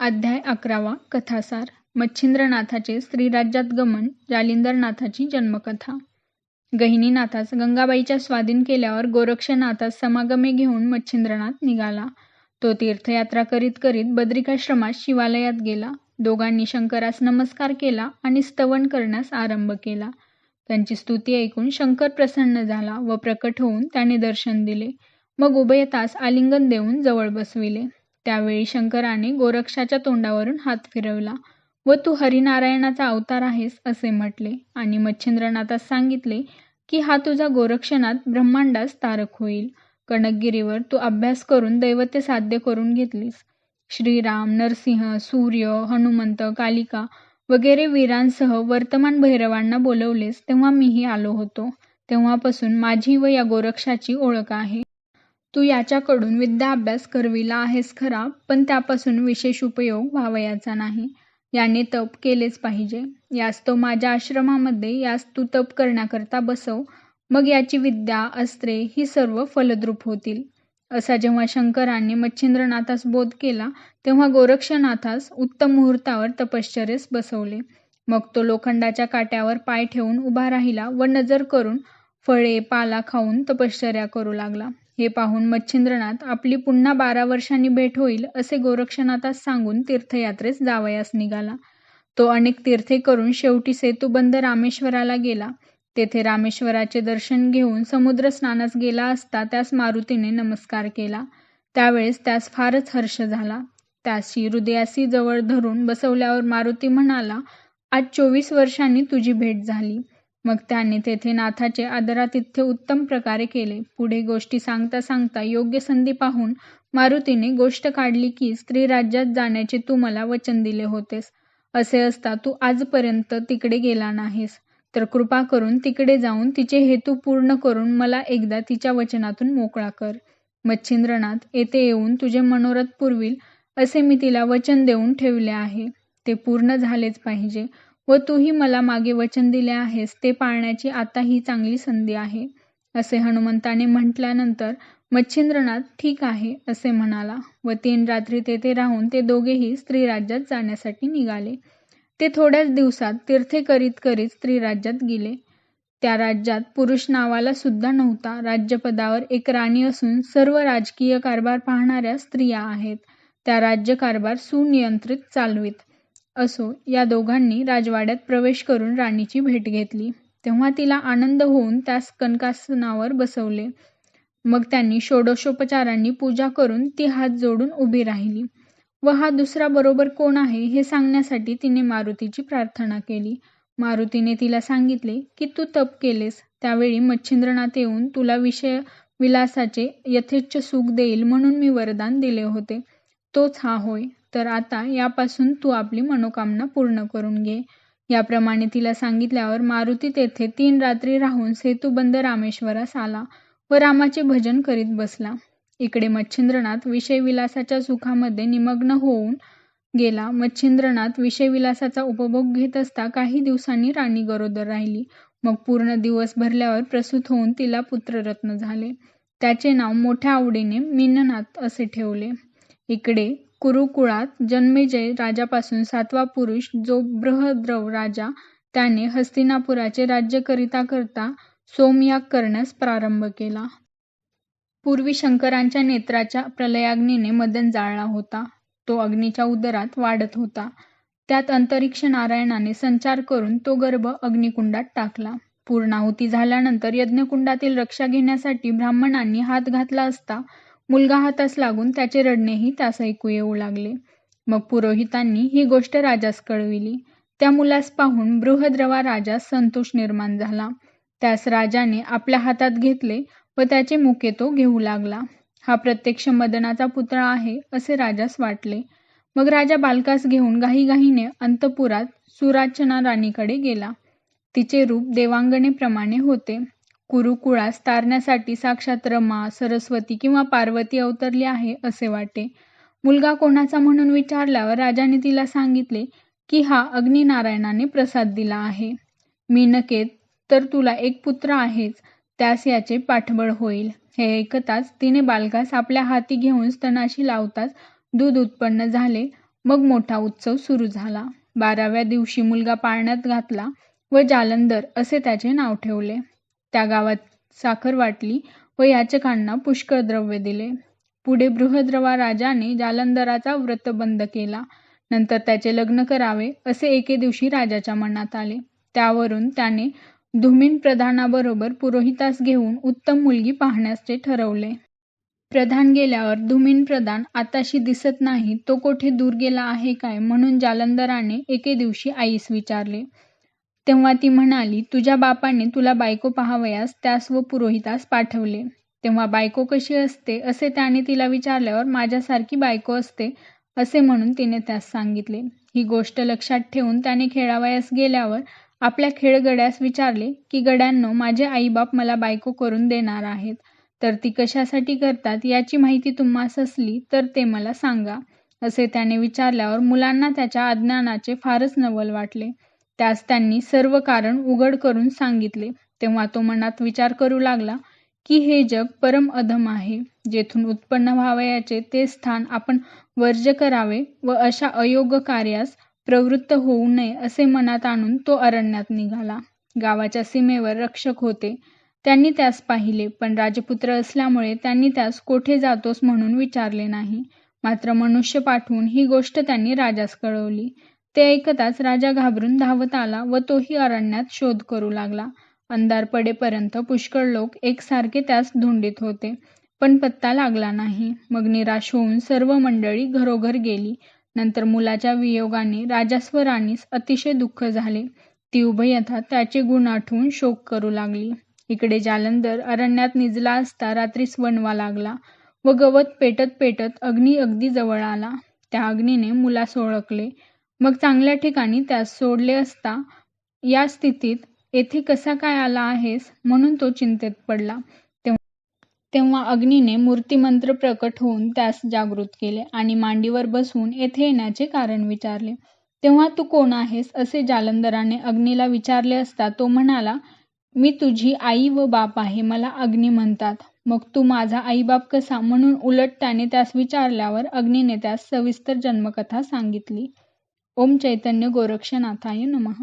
अध्याय अकरावा कथासार. मच्छिंद्रनाथाचे स्त्रीराज्यात गमन जालिंदरनाथाची जन्मकथा. गहिनीनाथास गंगाबाईच्या स्वाधीन केल्यावर गोरक्षनाथास समागमे घेऊन मच्छिंद्रनाथ निघाला. तो तीर्थयात्रा करीत करीत बद्रिकाश्रमात शिवालयात गेला. दोघांनी शंकरास नमस्कार केला आणि स्तवन करण्यास आरंभ केला. त्यांची स्तुती ऐकून शंकर प्रसन्न झाला व प्रकट होऊन त्याने दर्शन दिले. मग उभयतास आलिंगन देऊन जवळ बसविले. त्यावेळी शंकराने गोरक्षाच्या तोंडावरून हात फिरवला. व तू हरिनारायणाचा अवतार आहेस असे म्हटले आणि मच्छिंद्रनाथास सांगितले की हा तुझा गोरक्षनाथ ब्रह्मांडास तारक होईल. कणकगिरीवर तू अभ्यास करून दैवते साध्य करून घेतलीस. श्रीराम नरसिंह सूर्य हनुमंत कालिका वगैरे वीरांसह वर्तमान भैरवांना बोलवलेस तेव्हा मीही आलो होतो. तेव्हापासून माझी व या गोरक्षाची ओळख आहे. तू याच्याकडून विद्या अभ्यास करविला आहेस खरा पण त्यापासून विशेष उपयोग व्हावयाचा नाही. याने तप केलेच पाहिजे. यास तो माझ्या आश्रमामध्ये यास तू तप करण्याकरता बसव. मग याची विद्या अस्त्रे ही सर्व फलद्रूप होतील. असा जेव्हा शंकरांनी मच्छिंद्रनाथास बोध केला तेव्हा गोरक्षनाथास उत्तम मुहूर्तावर तपश्चर्यस बसवले. मग तो लोखंडाच्या काट्यावर पाय ठेवून उभा राहिला व नजर करून फळे पाला खाऊन तपश्चर्या करू लागला. हे पाहून मच्छिंद्रनाथ आपली पुन्हा बारा वर्षांनी भेट होईल असे गोरक्षनाथास सांगून तीर्थयात्रेस जावयास निघाला. तो अनेक तीर्थे करून शेवटी सेतुबंद रामेश्वराला गेला. तेथे रामेश्वराचे दर्शन घेऊन समुद्र स्नानास गेला असता त्यास मारुतीने नमस्कार केला. त्यावेळेस त्यास फारच हर्ष झाला. त्याशी हृदयासी जवळ धरून बसवल्यावर मारुती म्हणाला आज चोवीस वर्षांनी तुझी भेट झाली. मग त्याने तेथे नाथाचे आदरातिथ्य उत्तम प्रकारे केले. पुढे गोष्टी सांगता सांगता योग्य संधी पाहून मारुतीने गोष्ट काढली की स्त्री राज्यात जाण्याचे तू मला वचन दिले होतेस. असे असता तू आजपर्यंत तिकडे गेला नाहीस. तर कृपा करून तिकडे जाऊन तिचे हेतू पूर्ण करून मला एकदा तिच्या वचनातून मोकळा कर. मच्छिंद्रनाथ येथे येऊन तुझे मनोरथ पुरविल असे मी तिला वचन देऊन ठेवले आहे. ते पूर्ण झालेच पाहिजे. व तूही मला मागे वचन दिले आहेस ते पाळण्याची आता ही चांगली संधी आहे. असे हनुमंताने म्हटल्यानंतर मच्छिंद्रनाथ ठीक आहे असे म्हणाला. व तीन रात्री तेथे राहून ते दोघेही स्त्री राज्यात जाण्यासाठी निघाले. ते थोड्याच दिवसात तीर्थे करीत करीत स्त्री राज्यात गेले. त्या राज्यात पुरुष नावाला सुद्धा नव्हता. राज्यपदावर एक राणी असून सर्व राजकीय कारभार पाहणाऱ्या स्त्रिया आहेत. त्या राज्यकारभार सुनियंत्रित चालवीत. असो या दोघांनी राजवाड्यात प्रवेश करून राणीची भेट घेतली. तेव्हा तिला आनंद होऊन त्यास कनकासनावर बसवले. मग त्यांनी षोडशोपचारांनी पूजा करून ती हात जोडून उभी राहिली. व हा दुसरा बरोबर कोण आहे हे सांगण्यासाठी तिने मारुतीची प्रार्थना केली. मारुतीने तिला सांगितले की तू तप केलेस. त्यावेळी मच्छिंद्रनाथ येऊन तुला विषय विलासाचे यथेच्छ सुख देईल म्हणून मी वरदान दिले होते. तोच हा होय. तर आता यापासून तू आपली मनोकामना पूर्ण करून घे. याप्रमाणे तिला सांगितल्यावर मारुती तेथे तीन रात्री राहून सेतुबंद रामेश्वरास आला व रामाचे भजन करीत बसला. इकडे मच्छिंद्रनाथ विषयविलासाच्या सुखामध्ये निमग्न होऊन गेला. मच्छिंद्रनाथ विषयविलासाचा उपभोग घेत असता काही दिवसांनी राणी गरोदर राहिली. मग पूर्ण दिवस भरल्यावर प्रसूत होऊन तिला पुत्ररत्न झाले. त्याचे नाव मोठ्या आवडीने मीननाथ असे ठेवले. इकडे कुरुकुळात जन्मेजय राजापासून सातवा पुरुष जो बृहद्रव राजा त्याने हस्तिनापुराचे राज्य करिता करता सोमयाग करण्यास प्रारंभ केला. पूर्वी शंकरांच्या नेत्राच्या प्रलयाग्नीने मदन जाळला होता. तो अग्नीच्या उदरात वाढत होता. त्यात अंतरिक्ष नारायणाने संचार करून तो गर्भ अग्निकुंडात टाकला. पूर्णाहुती झाल्यानंतर यज्ञकुंडातील रक्षा घेण्यासाठी ब्राह्मणांनी हात घातला असता मुलगा हातास लागून त्याचे रडणेही त्यास ऐकू येऊ लागले. मग पुरोहितांनी ही गोष्ट राजास कळविली. त्या मुलास पाहून बृहद्रवा राजास संतोष निर्माण झाला. त्यास राजाने आपल्या हातात घेतले व त्याचे मुके तो घेऊ लागला. हा प्रत्यक्ष मदनाचा पुतळा आहे असे राजास वाटले. मग राजा बालकास घेऊन घाईघाईने अंतपुरात सुराचना राणीकडे गेला. तिचे रूप देवांगणेप्रमाणे होते. कुरुकुळास तारण्यासाठी साक्षात रमा सरस्वती किंवा पार्वती अवतरली आहे असे वाटे. मुलगा कोणाचा म्हणून विचारल्यावर राजाने तिला सांगितले की हा अग्निनारायणाने प्रसाद दिला आहे. मीनकेत तर तुला एक पुत्र आहेच त्यास याचे पाठबळ होईल. हे ऐकताच तिने बालकास आपल्या हाती घेऊन स्तनाशी लावताच दूध उत्पन्न झाले. मग मोठा उत्सव सुरू झाला. बाराव्या दिवशी मुलगा पाळण्यात घातला व जालंधर असे त्याचे नाव ठेवले. त्या गावात साखर वाटली व याचकांना पुष्कळ द्रव्य दिले. पुढे बृहद्रवा राजाने जालंधराचा व्रत बंद केला. नंतर त्याचे लग्न करावे असे एके दिवशी राजाच्या मनात आले. त्यावरून त्याने धुमीन प्रधानाबरोबर पुरोहितास घेऊन उत्तम मुलगी पाहण्याचे ठरवले. प्रधान गेल्यावर धुमीन प्रधान आताशी दिसत नाही तो कोठे दूर गेला आहे काय? म्हणून जालंधराने एके दिवशी आईस विचारले. तेव्हा ती म्हणाली तुझ्या बापाने तुला बायको पाहावयास त्यास व पुरोहितास पाठवले. तेव्हा बायको कशी असते असे त्याने तिला विचारल्यावर माझ्यासारखी बायको असते असे म्हणून तिने त्यास सांगितले. ही गोष्ट लक्षात ठेवून त्याने खेळावयास गेल्यावर आपल्या खेळगड्यास विचारले की गड्यांनो माझे आईबाप मला बायको करून देणार आहेत. तर ती कशासाठी करतात याची माहिती तुम्हास असली तर ते मला सांगा. असे त्याने विचारल्यावर मुलांना त्याच्या अज्ञानाचे फारच नवल वाटले. त्यास त्यांनी सर्व कारण उघड करून सांगितले. तेव्हा तो मनात विचार करू लागला की हे जग परम अधम आहे जेथून उत्पन्न व्हावयाचे ते स्थान आपण वर्ज्य करावे व अशा अयोग्य कार्यास प्रवृत्त होऊ नये असे मनात आणून तो अरण्यात निघाला. गावाच्या सीमेवर रक्षक होते. त्यांनी त्यास पाहिले पण राजपुत्र असल्यामुळे त्यांनी त्यास कोठे जातोस म्हणून विचारले नाही. मात्र मनुष्य पाठवून ही गोष्ट त्यांनी राजास कळवली. ते ऐकताच राजा घाबरून धावत आला व तोही अरण्यात शोध करू लागला. अंधार पडेपर्यंत पुष्कळ लोक एकसारखे त्यास धुंडीत होते पण पत्ता लागला नाही. मग निराश होऊन सर्व मंडळी घरोघर गेली. नंतर मुलाच्या वियोगाने राजास्व राणीस अतिशय दुःख झाले. ती उभयथा त्याचे गुण आठवून शोक करू लागली. इकडे जालंधर अरण्यात निजला असता रात्रीस वणवा लागला व गवत पेटत पेटत अग्नी अगदी जवळ आला. त्या अग्नीने मुलास ओळखले. मग चांगल्या ठिकाणी त्यास सोडले असता या स्थितीत येथे कसा काय आला आहेस म्हणून तो चिंतेत पडला. तेव्हा अग्नीने मूर्तिमंत्र प्रकट होऊन त्यास जागृत केले आणि मांडीवर बसवून येथे येण्याचे कारण विचारले. तेव्हा तू कोण आहेस असे जालंधराने अग्नीला विचारले असता तो म्हणाला मी तुझी आई व बाप आहे मला अग्नी म्हणतात. मग तू माझा आईबाप कसा? म्हणून उलट त्याने त्यास विचारल्यावर अग्नीने त्यास सविस्तर जन्मकथा सांगितली. ओम चैतन्य गोरक्षनाथाय नमः.